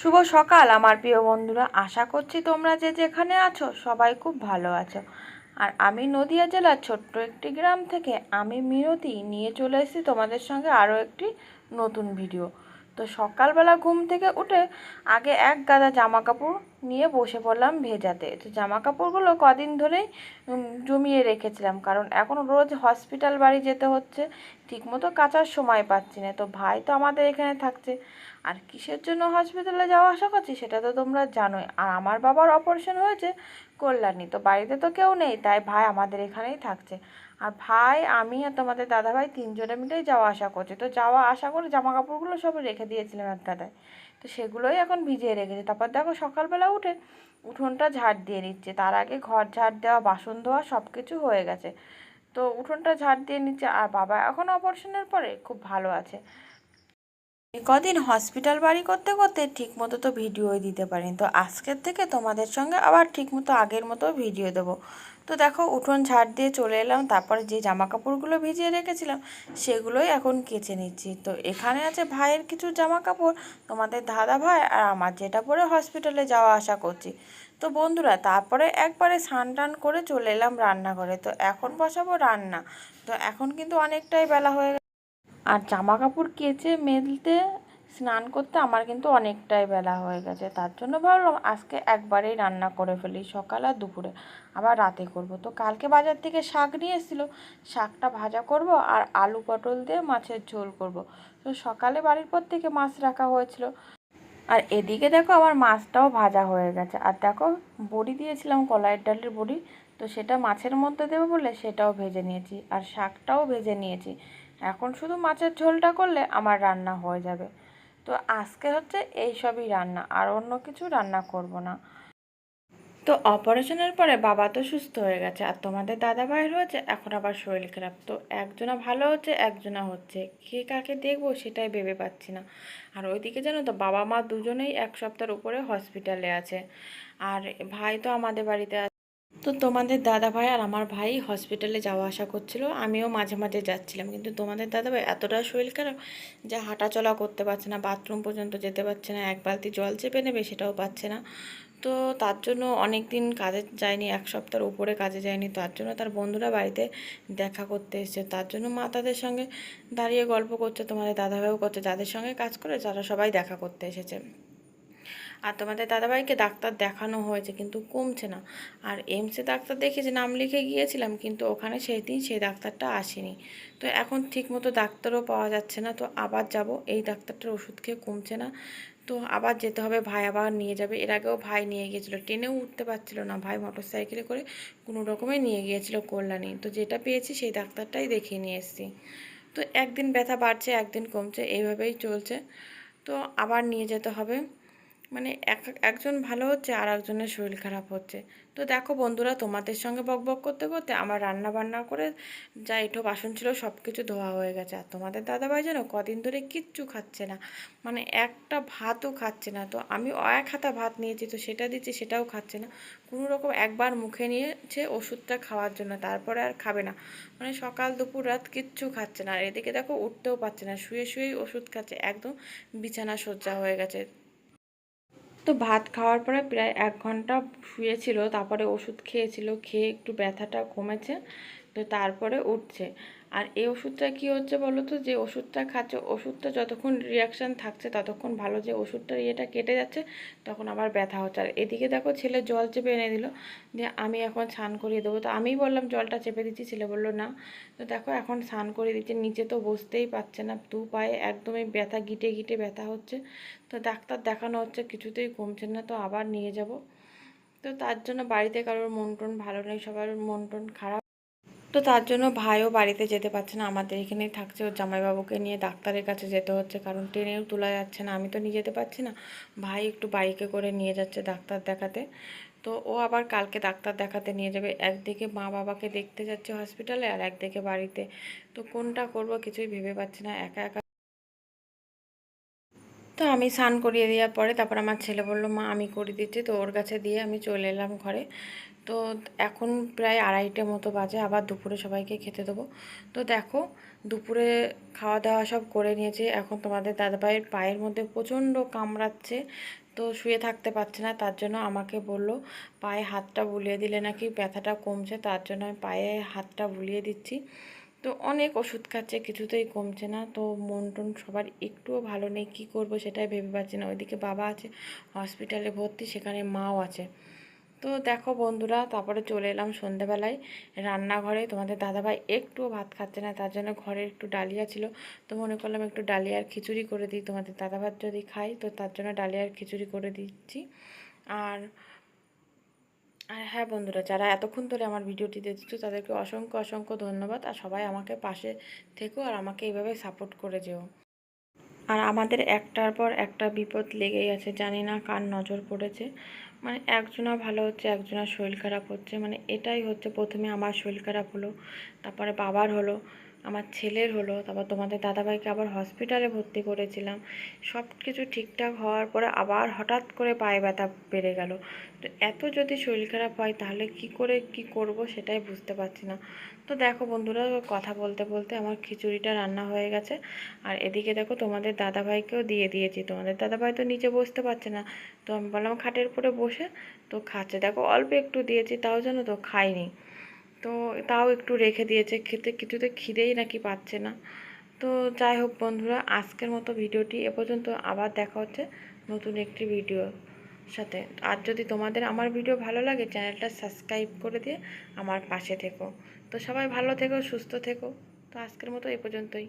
শুভ সকাল, আমার প্রিয় বন্ধুরা। আশা করছি তোমরা যে যেখানে আছো, সবাই খুব ভালো আছো। আর আমি নদিয়া জেলার ছোট্ট একটি গ্রাম থেকে আমি মিনতি নিয়ে চলে এসেছি তোমাদের সঙ্গে আরও একটি নতুন ভিডিও তো সকালবেলা ঘুম থেকে উঠে আগে এক গাদা জামা কাপড় নিয়ে বসে পড়লাম ভেজাতে। তো জামা কাপড়গুলো কদিন ধরেই জমিয়ে রেখেছিলাম। কারণ এখন রোজ হসপিটাল বাড়ি যেতে হচ্ছে, ঠিকমতো কাচার সময় পাচ্ছি না। তো ভাই তো আমাদের এখানে থাকছে। আর কিসের জন্য হসপিটালে যাওয়া আসা করছি সেটা তো তোমরা জানোই। আর আমার বাবার অপারেশন হয়েছে কল্যাণী। তো বাড়িতে তো কেউ নেই, তাই ভাই আমাদের এখানেই থাকছে। আর ভাই, আমি আর তোমাদের দাদাভাই তিনজনে মিলেই যাওয়া আসা করছি। তো যাওয়া আসা করে জামা কাপড়গুলো সব রেখে দিয়েছিলাম এক গাদায়। তো সেগুলোই এখন ভিজিয়ে রেখেছি। তারপর দেখো সকালবেলা উঠে উঠোনটা ঝাড় দিয়ে নিচ্ছে। তার আগে ঘর ঝাড় দেওয়া, বাসন ধোয়া সব কিছু হয়ে গেছে। তো উঠোনটা ঝাড় দিয়ে নিচ্ছে। আর বাবা এখন অপারেশনের পরে খুব ভালো আছে। কদিন হসপিটাল বাড়ি করতে করতে ঠিক মতো তো ভিডিওই দিতে পারিনি। তো আজকের থেকে তোমাদের সঙ্গে আবার ঠিক মতো আগের মতো ভিডিও দেবো। তো দেখো, উঠোন ঝাড় দিয়ে চলে এলাম, তারপরে যে জামা কাপড়গুলো ভিজিয়ে রেখেছিলাম, সেগুলোই এখন কেচে নিচ্ছি। তো এখানে আছে ভাইয়ের কিছু জামা কাপড় তোমাদের দাদা ভাই আর আমার যেটা পরে হসপিটালে যাওয়া আসা করছি। তো বন্ধুরা, তারপরে একবারে স্নান টান করে চলে এলাম রান্নাঘরে। তো এখন বসাবো রান্না। তো এখন কিন্তু অনেকটাই বেলা হয়ে আর জামা কাপড় কেচে, মেলতে, স্নান করতে আমার কিন্তু অনেকটাই বেলা হয়ে গেছে। তার জন্য ভাবলাম আজকে একবারেই রান্না করে ফেলি সকাল আর দুপুরে। আবার রাতে করব। তো কালকে বাজার থেকে শাক নিয়ে এসেছিল। শাকটা ভাজা করব আর আলু পটল দিয়ে মাছের ঝোল করব। তো সকালে বাড়ির পর থেকে মাছ রাখা হয়েছিল। আর এদিকে দেখো আমার মাছটাও ভাজা হয়ে গেছে। আর দেখো বড়ি দিয়েছিলাম, কলাইয়ের ডালের বড়ি। তো সেটা মাছের মধ্যে দেবো বলে সেটাও ভেজে নিয়েছি। আর শাকটাও ভেজে নিয়েছি। এখন শুধু মাছের ঝোলটা করলে আমার রান্না হয়ে যাবে। তো আজকে হচ্ছে এই সবই রান্না, আর অন্য কিছু রান্না করব না। তো অপারেশনের পরে বাবা তো সুস্থ হয়ে গেছে, আর তোমাদের দাদা ভাইয়ের হয়েছে, এখন আবার শরীর খারাপ। তো একজনা ভালো হচ্ছে, একজনা হচ্ছে। কে কাকে দেখব সেটাই ভেবে পাচ্ছি না। আর ওইদিকে জানো তো, বাবা মা দুজনেই এক সপ্তাহের উপরে হসপিটালে আছে। আর ভাই তো আমাদের বাড়িতে তো তোমাদের দাদা ভাই আর আমার ভাই হসপিটালে যাওয়া আসা করছিল। আমিও মাঝে মাঝে যাচ্ছিলাম, কিন্তু তোমাদের দাদা ভাই এতটা শরীর খারাপ যে হাঁটাচলা করতে পারছে না বাথরুম পর্যন্ত যেতে পারছে না, এক বালতি জল চেপে নেবে সেটাও পাচ্ছে না। তো তার জন্য অনেক দিন কাজে যায়নি, এক সপ্তাহের উপরে কাজে যায়নি, তার জন্য তার বন্ধুরা বাড়িতে দেখা করতে এসেছে। তার জন্য মা তাদের সঙ্গে দাঁড়িয়ে গল্প করছে, তোমাদের দাদাভাইও করছে, যাদের সঙ্গে কাজ করে তারা সবাই দেখা করতে এসেছে। আর তোমাদের দাদাভাইকে ডাক্তার দেখানো হয়েছে, কিন্তু কমছে না। আর এমসে ডাক্তার দেখেছি, নাম লিখে গিয়েছিলাম, কিন্তু ওখানে সেই দিন সেই ডাক্তারটা আসেনি। তো এখন ঠিকমতো ডাক্তারও পাওয়া যাচ্ছে না, তো আবার যাব। এই ডাক্তারটার ওষুধ খেয়ে কমছে না। তো আবার যেতে হবে, ভাই আবার নিয়ে যাবে। এর আগেও ভাই নিয়ে গিয়েছিল, ট্রেনেও উঠতে পারছিল না। ভাই মোটর সাইকেলে করে কোনো রকমে নিয়ে গিয়েছিল কল্যাণী। তো যেটা পেয়েছি সেই ডাক্তারটাই দেখিয়ে নিয়ে এসেছি। তো একদিন ব্যথা বাড়ছে, একদিন কমছে, এইভাবেই চলছে। তো আবার নিয়ে যেতে হবে। মানে এক, একজন ভালো হচ্ছে আর একজনের শরীর খারাপ হচ্ছে। তো দেখো বন্ধুরা, তোমাদের সঙ্গে বক বক করতে করতে আমার রান্না বান্না করে যা এঁটো বাসন ছিল সব কিছু ধোয়া হয়ে গেছে। আর তোমাদের দাদাভাই যেন কদিন ধরে কিচ্ছু খাচ্ছে না মানে একটা ভাতও খাচ্ছে না। তো আমি এক হাতা ভাত নিয়েছি, তো সেটা দিচ্ছি, সেটাও খাচ্ছে না। কোনো রকম একবার মুখে নিয়েছে ওষুধটা খাওয়ার জন্য, তারপরে আর খাবে না। মানে সকাল, দুপুর, রাত কিচ্ছু খাচ্ছে না। আর এদিকে দেখো উঠতেও পারছে না, শুয়ে, শুয়েই ওষুধ খাচ্ছে, একদম বিছানা সজ্জা হয়ে গেছে। তো ভাত খাওয়ার পরে প্রায় এক ঘণ্টা শুয়েছিল, তারপরে ওষুধ খেয়েছিল, খেয়ে একটু ব্যথাটা কমেছে, তো তারপরে উঠছে। আর এই ওষুধটা কি হচ্ছে বলো তো? যে ওষুধটা খাচ্ছে, ওষুধটা যতক্ষণ রিয়াকশান থাকছে, ততক্ষণ ভালো যে ওষুধটার ইয়েটা কেটে যাচ্ছে, তখন আবার ব্যথা হচ্ছে। আর এদিকে দেখো ছেলে জল চেপে এনে দিল যে আমি এখন স্নান করিয়ে দেবো। তো আমিই বললাম জলটা চেপে দিচ্ছি, ছেলে বলল না। তো দেখো এখন স্নান করে দিচ্ছে, নিচে তো বসতেই পারছে না, দু পায়ে একদমই ব্যথা, গিটে গিটে ব্যথা হচ্ছে। তো ডাক্তার দেখানো হচ্ছে, কিছুতেই কমছে না, তো আবার নিয়ে যাব। তো তার জন্য বাড়িতে কারোর মন টন ভালো নেই, সবার মন টন খারাপ। তো তার জন্য ভাইও বাড়িতে যেতে পারছে না। আমাদের এখানেই থাকছে। ওর জামাইবাবুকে নিয়ে ডাক্তারের কাছে যেতে হচ্ছে, কারণ ট্রেনেও তোলা যাচ্ছে না। আমি তো নিয়ে যেতে পারছি না। ভাই একটু বাইকে করে নিয়ে যাচ্ছে ডাক্তার দেখাতে। তো ও আবার কালকে ডাক্তার দেখাতে নিয়ে যাবে। একদিকে মা বাবাকে দেখতে যাচ্ছে হসপিটালে আর একদিকে বাড়িতে। তো কোনটা করব কিছুই ভেবে পাচ্ছি না। একা একা তো আমি স্নান করিয়ে দেওয়ার পরে তারপর আমার ছেলে বলল, মা, আমি করে দিচ্ছি। তো ওর কাছে দিয়ে আমি চলে এলাম ঘরে। তো এখন প্রায় আড়াইটে মতো বাজে, আবার দুপুরে সবাইকে খেতে দেবো। তো দেখো, দুপুরে খাওয়া দাওয়া সব করে নিয়েছে। এখন তোমাদের দাদাভাইয়ের পায়ের মধ্যে প্রচণ্ড কামড়াচ্ছে, তো শুয়ে থাকতে পারছে না। তার জন্য আমাকে বলল, পায়ে হাতটা বুলিয়ে দিলে নাকি ব্যথাটা কমছে? তার জন্য আমি পায়ে হাতটা বুলিয়ে দিচ্ছি। তো অনেক ওষুধ খাচ্ছে, কিছুতেই কমছে না। তো মন টন সবার একটুও ভালো নেই, কী করব সেটাই ভেবে পাচ্ছি না। ওইদিকে বাবা আছে হসপিটালে ভর্তি, সেখানে মাও আছে। তো দেখো বন্ধুরা, তারপরে চলে এলাম সন্ধেবেলায় রান্নাঘরে। তোমাদের দাদাভাই একটুও ভাত খাচ্ছে না, তার জন্য ঘরে একটু ডালিয়া ছিল। তো মনে করলাম একটু ডালিয়ার খিচুড়ি করে দিই। তোমাদের দাদাভাত যদি খাই, তো তার জন্য ডালিয়ার খিচুড়ি করে দিচ্ছি। আর আর হ্যাঁ বন্ধুরা, যারা এতক্ষণ ধরে আমার ভিডিওটি দেখছ, তাদেরকে অসংখ্য অসংখ্য ধন্যবাদ। আর সবাই আমাকে পাশে থেকো আর আমাকে এইভাবে সাপোর্ট করে যেও। আর আমাদের একটার পর একটা বিপদ লেগেই আছে, জানি না কার নজর পড়েছে। মানে একজনা ভালো হচ্ছে, একজনের শরীর খারাপ হচ্ছে মানে এটাই হচ্ছে প্রথমে আমার শরীর খারাপ হলো, তারপরে বাবার হলো। আমার ছেলের হলো, তারপর তোমাদের দাদাভাইকে আবার হসপিটালে ভর্তি করেছিলাম। সব কিছু ঠিকঠাক হওয়ার পরে আবার হঠাৎ করে পায়ে ব্যথা বেড়ে গেল। তো এত যদি শরীর খারাপ হয়, তাহলে কি করে, কি করব সেটাই বুঝতে পারছি না। তো দেখো বন্ধুরা, কথা বলতে বলতে আমার খিচুড়িটা রান্না হয়ে গেছে। আর এদিকে দেখো তোমাদের দাদাভাইকেও দিয়ে দিয়েছি। তোমাদের দাদাভাই তো নিচে বসতে পারছে না। তো আমি বললাম, খাটের উপরে বসে তো খাচ্ছে। দেখো অল্প একটু দিয়েছি, তাও যেন তো খাইনি তো তাও একটু রেখে দিয়েছে। খেতে কিছুতে খিদেই নাকি পাচ্ছে না। তো যাই হোক বন্ধুরা, আজকের মতো ভিডিওটি এ পর্যন্ত। আবার দেখা হচ্ছে নতুন একটি ভিডিও সাথে। আর যদি তোমাদের আমার ভিডিও ভালো লাগে, চ্যানেলটা সাবস্ক্রাইব করে দিয়ে আমার পাশে থেকো। তো সবাই ভালো থেকো, সুস্থ থেকো। তো আজকের মতো এ পর্যন্তই।